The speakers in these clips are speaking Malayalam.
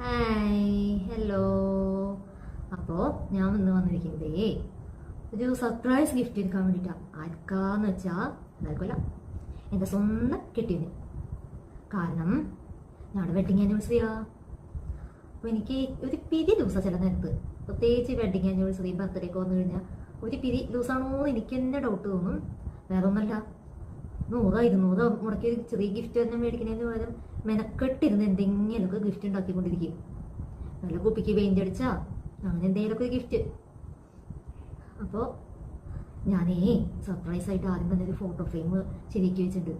ഹായ് ഹലോ അപ്പോൾ ഞാൻ ഇന്ന് വന്നിരിക്കുന്നതേ ഒരു സർപ്രൈസ് ഗിഫ്റ്റ് എടുക്കാൻ വേണ്ടിയിട്ടാണ് ആർക്കാന്ന് വെച്ചാൽ നൽകൊല്ല എന്റെ സ്വന്തം കിട്ടിയത് കാരണം ഞങ്ങളുടെ വെഡിങ് ആനിവേഴ്സറിയാ അപ്പോൾ എനിക്ക് ഒരു പിരി ദിവസം ചില നേരത്ത്. പ്രത്യേകിച്ച് വെഡിങ് ആനിവേഴ്സറി ബർത്ത്ഡേ ഒക്കെ വന്നു കഴിഞ്ഞാൽ ഒരു പിരി ദിവസമാണോ എന്ന് എനിക്ക് തന്നെ. ഡൗട്ട് തോന്നും വേറെ ഒന്നല്ല നൂറോ ഇരുന്നൂറോ മുടക്കി ഒരു ചെറിയ ഗിഫ്റ്റ് തന്നെ മേടിക്കുന്നതിന് പകരം മെനക്കെട്ടിരുന്ന് എന്തെങ്കിലുമൊക്കെ ഗിഫ്റ്റ് ഉണ്ടാക്കിക്കൊണ്ടിരിക്കും. നല്ല കുപ്പിക്ക് പെയിന്റ് അടിച്ചാ അങ്ങനെ എന്തെങ്കിലുമൊക്കെ ഒരു ഗിഫ്റ്റ് അപ്പോൾ ഞാനേ സർപ്രൈസ് ആയിട്ട് ആദ്യം തന്നെ ഒരു ഫോട്ടോ ഫ്രെയിം ശരിയാക്കി വെച്ചിട്ടുണ്ട്.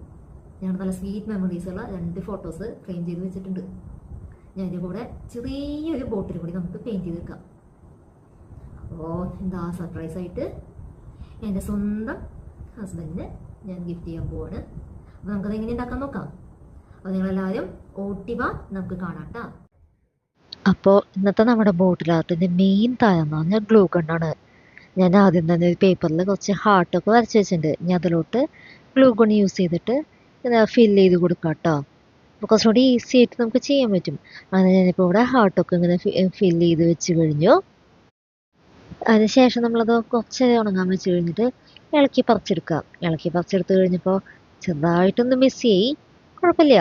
ഞാൻ നല്ല സ്വീറ്റ് മെമ്മറീസുള്ള രണ്ട് ഫോട്ടോസ് ഫ്രെയിം ചെയ്ത് വെച്ചിട്ടുണ്ട്. ഞാൻ ഇതിന്റെ കൂടെ ചെറിയൊരു ബോട്ടിൽ കൂടി നമുക്ക് പെയിന്റ് ചെയ്ത് വെക്കാം. അപ്പോൾ എന്താ സർപ്രൈസ് ആയിട്ട് എന്റെ സ്വന്തം ഹസ്ബൻഡിന് ഞാൻ ഗിഫ്റ്റ് ചെയ്യാൻ പോവാണ്. അപ്പോൾ നമുക്കത് എങ്ങനെ ഉണ്ടാക്കാൻ നോക്കാം? അപ്പോൾ നിങ്ങളെല്ലാവരും ഓട്ടിവ നമുക്ക് കാണാം കേട്ടോ അപ്പോൾ ഇന്നത്തെ നമ്മുടെ ബോട്ടിലാർട്ടിന്റെ മെയിൻ താരം എന്ന് പറഞ്ഞാൽ ഗ്ലൂ ഗണ്ണാണ് ഞാൻ ആദ്യം തന്നെ ഒരു പേപ്പറിൽ കുറച്ച് ഹാർട്ടൊക്കെ വരച്ച് വെച്ചിട്ടുണ്ട്. ഞാൻ അതിലോട്ട് ഗ്ലൂ ഗൺ യൂസ് ചെയ്തിട്ട് ഫില്ല് ചെയ്ത് കൊടുക്കാം കേട്ടോ അപ്പോൾ കുറച്ചുകൂടി ഈസി ആയിട്ട് നമുക്ക് ചെയ്യാൻ പറ്റും. അങ്ങനെ ഞാനിപ്പോൾ ഇവിടെ ഹാർട്ടൊക്കെ ഇങ്ങനെ ഫില്ല് ചെയ്ത് വെച്ച് കഴിഞ്ഞു. അതിനുശേഷം നമ്മളത് കുറച്ച് ഉണങ്ങാൻ വെച്ച് കഴിഞ്ഞിട്ട് ഇളക്കി പറിച്ചെടുക്കുക. ഇളക്കി പറിച്ചെടുത്ത് കഴിഞ്ഞപ്പോൾ ചെറുതായിട്ടൊന്ന് മിസ് ചെയ്യി കുഴപ്പമില്ല.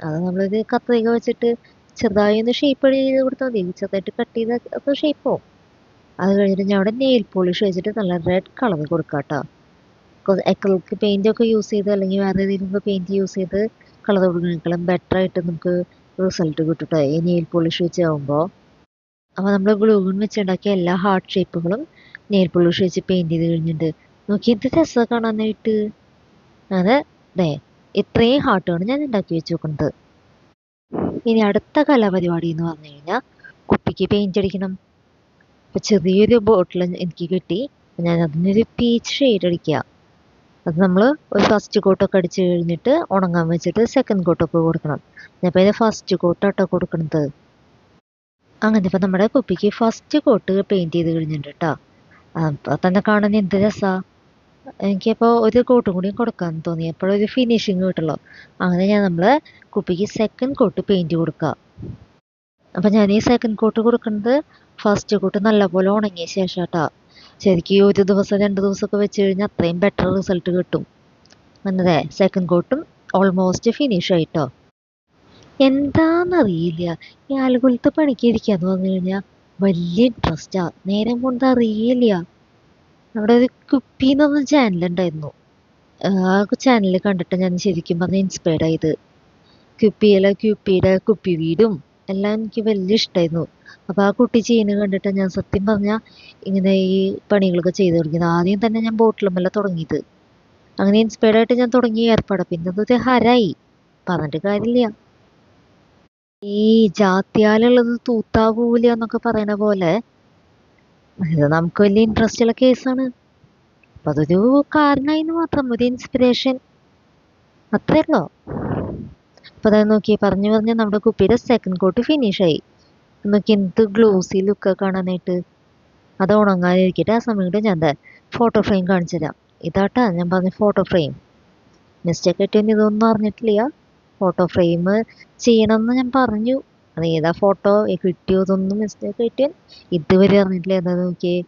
അത് നമ്മളിത് കത്രിക വെച്ചിട്ട് ചെറുതായി ഒന്ന് ഷേപ്പ് ചെയ്ത് കൊടുത്താൽ മതി. ചെറുതായിട്ട് കട്ട് ചെയ്ത് അത് ഷേപ്പ് ആവും. അത് കഴിഞ്ഞിട്ട് ഞാൻ അവിടെ നെയിൽ പോളിഷ് വെച്ചിട്ട് നല്ല റെഡ് കളർ കൊടുക്കുക കേട്ടോ അക്രലിക് പെയിന്റ് ഒക്കെ യൂസ് ചെയ്ത് അല്ലെങ്കിൽ വേറെ ഏതെങ്കിലും പെയിന്റ് യൂസ് ചെയ്ത് കളർ കൊടുക്കുന്നതിനേക്കാളും ബെറ്റർ ആയിട്ട് നമുക്ക് റിസൾട്ട് കിട്ടും കേട്ടോ ഈ നെയിൽ പോളിഷ് വെച്ച് ആകുമ്പോൾ അപ്പോൾ നമ്മൾ ഗ്ലൂഗൺ വെച്ചുണ്ടാക്കിയ എല്ലാ ഹാർട്ട് ഷേപ്പുകളും നെയിൽ പോളിഷ് വെച്ച് പെയിന്റ് ചെയ്ത് കഴിഞ്ഞിട്ടുണ്ട്. നോക്കി എന്ത് രസമാണ് കാണാനായിട്ട്. അത് ദേ ഇത്രയും ഹാർട്ടാണ് ഞാൻ ഉണ്ടാക്കി വെച്ച് നോക്കുന്നത് ഇനി അടുത്ത കലാപരിപാടി എന്ന് പറഞ്ഞു കഴിഞ്ഞാൽ കുപ്പിക്ക് പെയിന്റ് അടിക്കണം. അപ്പോൾ ചെറിയൊരു ബോട്ടിൽ എനിക്ക് കിട്ടി ഞാൻ അതിനൊരു പീച്ച് ഷെയ്ഡ് അടിക്കുക അത് നമ്മൾ ഒരു ഫസ്റ്റ് കോട്ടൊക്കെ അടിച്ച് കഴിഞ്ഞിട്ട് ഉണങ്ങാൻ വെച്ചിട്ട് സെക്കൻഡ് കോട്ടൊക്കെ കൊടുക്കണം. ഞാൻ ഇത് ഫസ്റ്റ് കോട്ടാട്ടോ കൊടുക്കണത്. അങ്ങനെ ഇപ്പം നമ്മുടെ കുപ്പിക്ക് ഫസ്റ്റ് കോട്ട് പെയിന്റ് ചെയ്ത് കഴിഞ്ഞിട്ടുണ്ട് കേട്ടോ അപ്പോൾ തന്നെ കാണാൻ എന്ത് രസമാണ് എനിക്കപ്പോൾ ഒരു കോട്ടും കൂടി കൊടുക്കാൻ തോന്നി. അപ്പോഴൊരു ഫിനിഷിങ് കിട്ടുള്ളൂ അങ്ങനെ ഞാൻ നമ്മൾ കുപ്പിക്ക് സെക്കൻഡ് കോട്ട് പെയിന്റ് കൊടുക്കുക അപ്പം ഞാൻ ഈ സെക്കൻഡ് കോട്ട് കൊടുക്കുന്നത് ഫസ്റ്റ് കോട്ട് നല്ലപോലെ ഉണങ്ങിയ ശേഷം കേട്ടോ ശരിക്കും ഒരു ദിവസം രണ്ട് ദിവസമൊക്കെ വെച്ച് കഴിഞ്ഞാൽ അത്രയും ബെറ്റർ റിസൾട്ട് കിട്ടും. അങ്ങനെ സെക്കൻഡ് കോട്ടും ഓൾമോസ്റ്റ് ഫിനിഷ് ആയിട്ടോ. എന്താണെന്നറിയില്ല ഈ ആലുകുലത്ത് പണിക്ക് ഇരിക്കാന്ന് പറഞ്ഞു കഴിഞ്ഞാൽ വലിയ ഇൻട്രസ്റ്റാ നേരം കൊണ്ട് അറിയില്ല. അവിടെ ഒരു കുപ്പി ചാനൽ ചാനലുണ്ടായിരുന്നു ആ ചാനൽ കണ്ടിട്ട് ഞാൻ ശരിക്കും പറഞ്ഞ ഇൻസ്പയർഡ് ആയത്. കുപ്പിയിലെ കുപ്പിയുടെ കുപ്പി വീടും എല്ലാം എനിക്ക് വലിയ ഇഷ്ടമായിരുന്നു അപ്പോൾ ആ കുട്ടി ചെയ്യുന്നത് കണ്ടിട്ട് ഞാൻ സത്യം പറഞ്ഞാൽ ഇങ്ങനെ ഈ പണികളൊക്കെ ചെയ്തു തുടങ്ങിയത്. ആദ്യം തന്നെ ഞാൻ ബോട്ടിലുമല്ല തുടങ്ങിയത്. അങ്ങനെ ഇൻസ്പയർഡ് ആയിട്ട് ഞാൻ തുടങ്ങിയ ഏർപ്പാട്. പിന്നെ അതൊരു ഹരായി. പറഞ്ഞിട്ട് കാര്യമില്ല. ഈ ജാത്യാലുള്ളത് തൂത്താവൂല എന്നൊക്കെ പറയണ പോലെ ഇത് നമുക്ക് വലിയ ഇൻട്രസ്റ്റ് ഉള്ള കേസാണ് അപ്പൊ അതൊരു കാരണമായിന്ന് മാത്രം ഒരു ഇൻസ്പിറേഷൻ അത്രേ ഉള്ളോ. അപ്പൊ അതായത് നോക്കി പറഞ്ഞു പറഞ്ഞ് നമ്മുടെ കുപ്പിയുടെ സെക്കൻഡ് കോട്ട് ഫിനിഷ് ആയി. നോക്കി എന്ത് ഗ്ലോസി ലുക്ക് കാണാനായിട്ട്. അത് ഉണങ്ങാതിരിക്കട്ടെ ആ സമയത്ത് ഞാൻ ഫോട്ടോ ഫ്രെയിം കാണിച്ചു തരാം ഇതാട്ടാ ഞാൻ പറഞ്ഞ ഫോട്ടോ ഫ്രെയിം മിസ്റ്റേക്ക് കിട്ടിയെന്ന് ഇതൊന്നും അറിഞ്ഞിട്ടില്ല. ഫോട്ടോ ഫ്രെയിം ചെയ്യണമെന്ന് ഞാൻ പറഞ്ഞു. അത് ഏതാ ഫോട്ടോ കിട്ടിയോ? ഇതൊന്നും മിസ്റ്റേക്ക് കിട്ടിയാൽ ഇതുവരെ അറിഞ്ഞിട്ടില്ല. എന്താ നോക്കിയേ?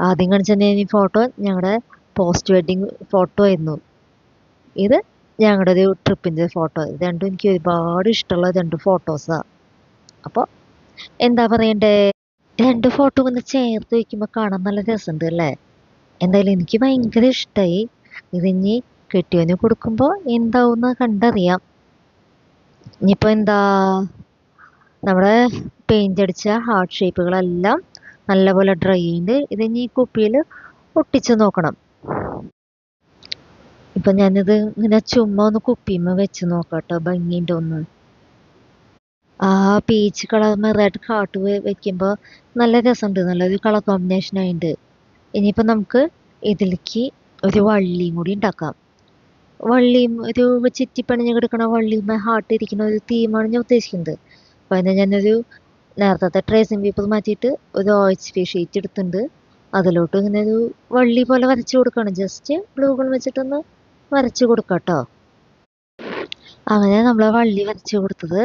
ആദ്യം കാണിച്ച ഈ ഫോട്ടോ ഞങ്ങളുടെ പോസ്റ്റ് വെഡിങ് ഫോട്ടോ ആയിരുന്നു. ഇത് ഞങ്ങളുടെ ഒരു ട്രിപ്പിന്റെ ഫോട്ടോ ഇത് രണ്ടും എനിക്ക് ഒരുപാട് ഇഷ്ടമുള്ള രണ്ട് ഫോട്ടോസാണ് അപ്പോൾ എന്താ പറയണ്ടേ? രണ്ട് ഫോട്ടോ ഒന്ന് ചേർത്ത് വയ്ക്കുമ്പോൾ കാണാൻ നല്ല രസമുണ്ട് അല്ലേ? എന്തായാലും എനിക്ക് ഭയങ്കര ഇഷ്ടമായി ഇതിനി കെട്ടിയവന് കൊടുക്കുമ്പോൾ എന്താവുമെന്ന് കണ്ടറിയാം. ഇനിയിപ്പോൾ എന്താ നമ്മുടെ പെയിന്റ് അടിച്ച ഹാർട്ട് ഷേപ്പുകളെല്ലാം നല്ലപോലെ ഡ്രൈ ചെയ്യുന്നുണ്ട് ഇതിനി കുപ്പിയിൽ ഒട്ടിച്ച് നോക്കണം. ഇപ്പം ഞാനിത് ഇങ്ങനെ ചുമ്മാ ഒന്ന് കുപ്പിമ്മ വെച്ച് നോക്കാട്ടോ ഭംഗിയുണ്ട് ഒന്ന്. ആ പീച്ച് കളർ റെഡ് ഹാർട്ട് വെക്കുമ്പോൾ നല്ല രസമുണ്ട് നല്ലൊരു കളർ കോമ്പിനേഷൻ ആയിട്ടുണ്ട് ഇനിയിപ്പോൾ നമുക്ക് ഇതിലേക്ക് ഒരു വള്ളിയും കൂടി ഉണ്ടാക്കാം. വള്ളിയും ഒരു ചുറ്റിപ്പണിഞ്ഞ് കിടക്കണ വള്ളിയുമേ ഹാർട്ട് ഇരിക്കുന്ന ഒരു തീമാണ് ഞാൻ ഉദ്ദേശിക്കുന്നത്. അപ്പോൾ ഞാൻ ഞാനൊരു നേരത്തെ ട്രേസിങ് പേപ്പർ മാറ്റിയിട്ട് ഒരു ഒ എച്ച് പി ഷീറ്റ് എടുത്തിട്ടുണ്ട്. അതിലോട്ട് ഇങ്ങനെ ഒരു വള്ളി പോലെ വരച്ച് കൊടുക്കണം. ജസ്റ്റ് ഗ്ലൂ ഗൺ വെച്ചിട്ടൊന്ന് വരച്ച് കൊടുക്കാം അങ്ങനെ നമ്മൾ വള്ളി വരച്ച് കൊടുത്തത്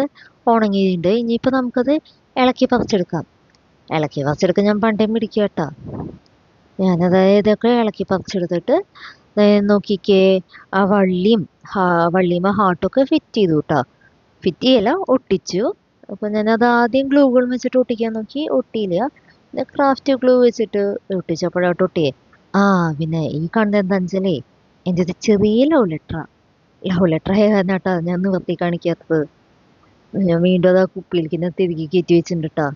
ഉണങ്ങിയിട്ടുണ്ട്. ഇനിയിപ്പോൾ നമുക്കത് ഇളക്കി പറിച്ചെടുക്കാം. ഇളക്കി പറിച്ചെടുക്കാൻ ഞാൻ പണ്ടേ പിടിക്കുക കേട്ടോ ഞാനത് ഇതൊക്കെ ഇളക്കി പറിച്ചെടുത്തിട്ട് നോക്കിക്കേ ആ വള്ളിയും വള്ളിയും ഹാർട്ടൊക്കെ ഫിറ്റ് ചെയ്തു കേട്ടോ ഫിറ്റ് ചെയ്യല ഒട്ടിച്ചു. അപ്പോൾ ഞാനത് ആദ്യം ഗ്ലൂകൾ വെച്ചിട്ട് ഒട്ടിക്കാൻ നോക്കി ഒട്ടിയില്ല. ക്രാഫ്റ്റ് ഗ്ലൂ വെച്ചിട്ട് ഒട്ടിച്ചപ്പോഴാട്ട് ഒട്ടിയേ. ആ പിന്നെ ഈ കണ്ട എന്താണെന്ന് വെച്ചാലേ എന്റെ ഒരു ചെറിയ ലവ് ലെറ്റർ ലവ് ലെറ്റർ ആയ കാരണം കേട്ടോ ഞാൻ നിവർത്തി കാണിക്കാത്തത്. ഞാൻ വീണ്ടും അത് ആ കുപ്പിയിലേക്ക് ഞാൻ തിരികെ കയറ്റി വെച്ചിട്ടുണ്ട് കേട്ടോ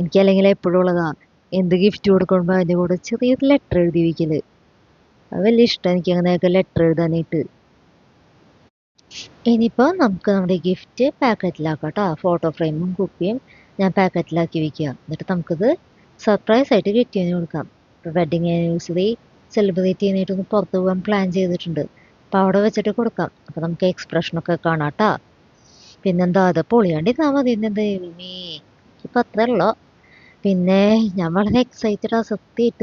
എനിക്ക് അല്ലെങ്കിൽ എപ്പോഴും ഉള്ളതാ എന്ത് ഗിഫ്റ്റ് കൊടുക്കുമ്പോൾ അതിന്റെ കൂടെ ചെറിയൊരു ലെറ്റർ എഴുതി വയ്ക്കൽ അത് വലിയ ഇഷ്ടമാണ് എനിക്ക് അങ്ങനെയൊക്കെ ലെറ്റർ എഴുതാനായിട്ട്. ഇനിയിപ്പോൾ നമുക്ക് നമ്മുടെ ഗിഫ്റ്റ് പാക്കറ്റിലാക്കാം കേട്ടോ ഫോട്ടോ ഫ്രെയിമും കുപ്പിയും ഞാൻ പാക്കറ്റിലാക്കി വെക്കുക എന്നിട്ട് നമുക്കിത് സർപ്രൈസ് ആയിട്ട് ഗിഫ്റ്റിന് കൊടുക്കാം. ഇപ്പോൾ വെഡിങ് ആനിവേഴ്സറി സെലിബ്രേറ്റ് ചെയ്യാനായിട്ടൊന്ന് പുറത്ത് പോകാൻ പ്ലാൻ ചെയ്തിട്ടുണ്ട്. അപ്പോൾ അവിടെ വെച്ചിട്ട് കൊടുക്കാം. അപ്പോൾ നമുക്ക് എക്സ്പ്രഷനൊക്കെ കാണാം കേട്ടോ പിന്നെന്താ അത് പൊളിയാണ്ടിരുന്നാൽ മതി. ഇന്നെന്താ ദൈവമേ. ഇപ്പം അത്രേ ഉള്ളൂ. പിന്നെ ഞാൻ വളരെ എക്സൈറ്റഡ് ആ സത്യമായിട്ട്